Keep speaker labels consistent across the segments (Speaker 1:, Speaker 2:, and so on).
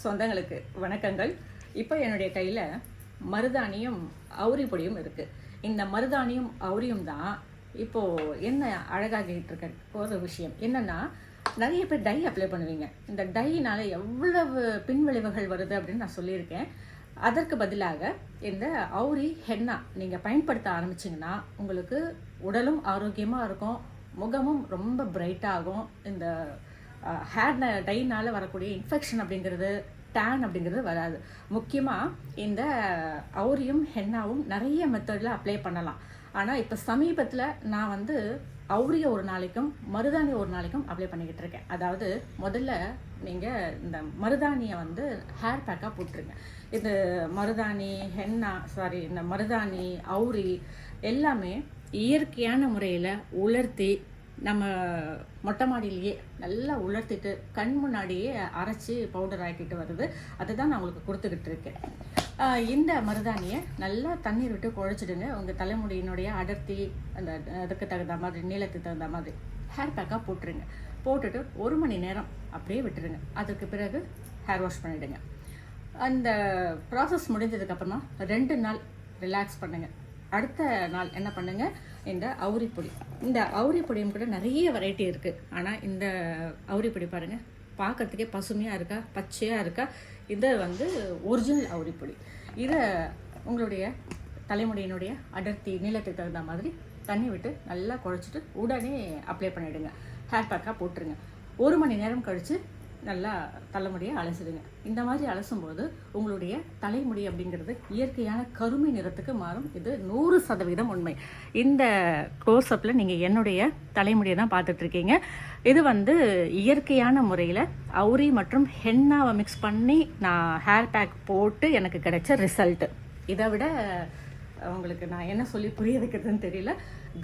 Speaker 1: சொந்தங்களுக்கு வணக்கங்கள். இப்போ என்னுடைய கையில் மருதாணியும் அவுரி பொடியும் இருக்குது இந்த மருதாணியும் அவுரியும் தான் இப்போது என்ன அழகாகிட்டு இருக்க ஒரு விஷயம் என்னென்னா நிறைய பேர் டை அப்ளை பண்ணுவீங்க. இந்த டையினால் எவ்வளவு பின்விளைவுகள் வருது அப்படின்னு நான் சொல்லியிருக்கேன். அதற்கு பதிலாக இந்த அவுரி ஹென்னா நீங்கள் பயன்படுத்த ஆரம்பிச்சிங்கன்னா உங்களுக்கு உடலும் ஆரோக்கியமாக இருக்கும் முகமும் ரொம்ப பிரைட்டாகும் இந்த ஹேர் டைனால் வரக்கூடிய இன்ஃபெக்ஷன் அப்படிங்கிறது டேன் அப்படிங்கிறது வராது. முக்கியமாக இந்த அவுரியும் ஹென்னாவும் நிறைய மெத்தடில் அப்ளை பண்ணலாம். ஆனால் இப்போ சமீபத்தில் நான் வந்து அவுரிய ஒரு நாளைக்கும் மருதாணி ஒரு நாளைக்கும் அப்ளை பண்ணிக்கிட்டு இருக்கேன். அதாவது முதல்ல நீங்கள் இந்த மருதாணியை வந்து ஹேர் பேக்காக போட்டுருங்க. இது மருதாணி ஹென்னா சாரி இந்த மருதாணி அவுரி எல்லாமே இயற்கையான முறையில் உலர்த்தி நம்ம மொட்டை மாடியிலேயே நல்லா உலர்த்திட்டு கண் முன்னாடியே அரைச்சி பவுடர் ஆக்கிட்டு வருது. அதை தான் நான் உங்களுக்கு கொடுத்துக்கிட்டு இருக்கேன். இந்த மருதாணியை நல்லா தண்ணீர் விட்டு குழைச்சிடுங்க. உங்கள் தலைமுடியினுடைய அடர்த்தி அந்த அதுக்கு தகுந்த மாதிரி நீளத்துக்கு தகுந்த மாதிரி ஹேர் பேக்காக போட்டுருங்க. போட்டுட்டு ஒரு மணி நேரம் அப்படியே விட்டுருங்க. அதுக்கு பிறகு ஹேர் வாஷ் பண்ணிவிடுங்க அந்த ப்ராசஸ் முடிஞ்சதுக்கப்புறமா ரெண்டு நாள் ரிலாக்ஸ் பண்ணுங்கள் அடுத்த நாள் என்ன பண்ணுங்க? இந்த அவுரிப்பொடி இந்த அவுரிப்பொடியும் கூட நிறைய வெரைட்டி இருக்குது ஆனால் இந்த அவுரிப்பொடி பாருங்கள் பார்க்கறதுக்கே பசுமையாக இருக்கா? பச்சையாக இருக்கா? இது வந்து ஒரிஜினல் அவுரிப்பொடி இதை உங்களுடைய தலைமுடியினுடைய அடர்த்தி நீளத்துக்கு தகுந்த மாதிரி தண்ணி விட்டு நல்லா குழச்சிட்டு உடனே அப்ளை பண்ணிவிடுங்க ஹேர் பேக்காக போட்டுருங்க. ஒரு மணி நேரம் கழித்து நல்லா தலைமுடியை அலசிடுங்க இந்த மாதிரி அலசும்போது உங்களுடைய தலைமுடி அப்படிங்கிறது இயற்கையான கருமை நிறத்துக்கு மாறும். இது நூறு சதவீதம் உண்மை. இந்த க்ளோஸ்அப்பில் நீங்கள் என்னுடைய தலைமுடியை தான் பார்த்துட்ருக்கீங்க. இது வந்து இயற்கையான முறையில் அவுரி மற்றும் ஹென்னாவை மிக்ஸ் பண்ணி நான் ஹேர் பேக் போட்டு எனக்கு கிடைச்ச ரிசல்ட்டு இதை விட உங்களுக்கு நான் என்ன சொல்லி புரிய வைக்கிறதுன்னு தெரியல.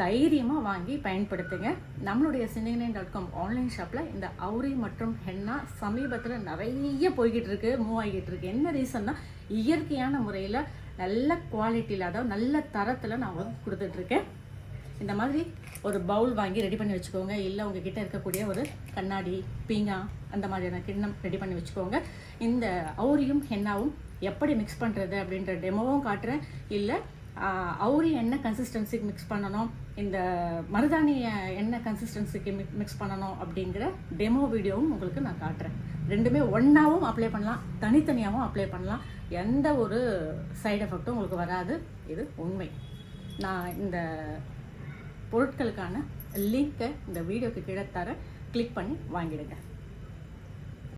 Speaker 1: தைரியமாக வாங்கி பயன்படுத்துங்க. நம்மளுடைய சின்னிங் டாட் காம் ஆன்லைன் ஷாப்பில் இந்த அவுரி மற்றும் ஹென்னா சமீபத்தில் நிறைய போய்கிட்டு இருக்கு மூவ் ஆகிட்டு இருக்கு என்ன ரீசன்னா இயற்கையான முறையில் நல்ல குவாலிட்டியில் அதாவது நல்ல தரத்தில் நான் உங்களுக்கு கொடுத்துட்ருக்கேன் இந்த மாதிரி ஒரு பவுல் வாங்கி ரெடி பண்ணி வச்சுக்கோங்க. இல்லை உங்ககிட்ட இருக்கக்கூடிய ஒரு கண்ணாடி பீங்கா அந்த மாதிரியான கிண்ணம் ரெடி பண்ணி வச்சுக்கோங்க. இந்த அவுரியும் ஹென்னாவும் எப்படி மிக்ஸ் பண்ணுறது அப்படின்ற டெமோவும் காட்டுறேன். இல்லை அவுரி என்ன கன்சிஸ்டன்சிக்கு மிக்ஸ் பண்ணணும். இந்த மருதாணியை என்ன கன்சிஸ்டன்சிக்கு மிக்ஸ் பண்ணணும் அப்படிங்கிற டெமோ வீடியோவும் உங்களுக்கு நான் காட்டுறேன். ரெண்டுமே ஒன்றாவும் அப்ளை பண்ணலாம். தனித்தனியாகவும் அப்ளை பண்ணலாம். எந்த ஒரு சைடு எஃபெக்ட்டும் உங்களுக்கு வராது. இது உண்மை. நான் இந்த பொருட்களுக்கான லிங்க்கை இந்த வீடியோக்கு கீழே தர கிளிக் பண்ணி வாங்கிடுங்க.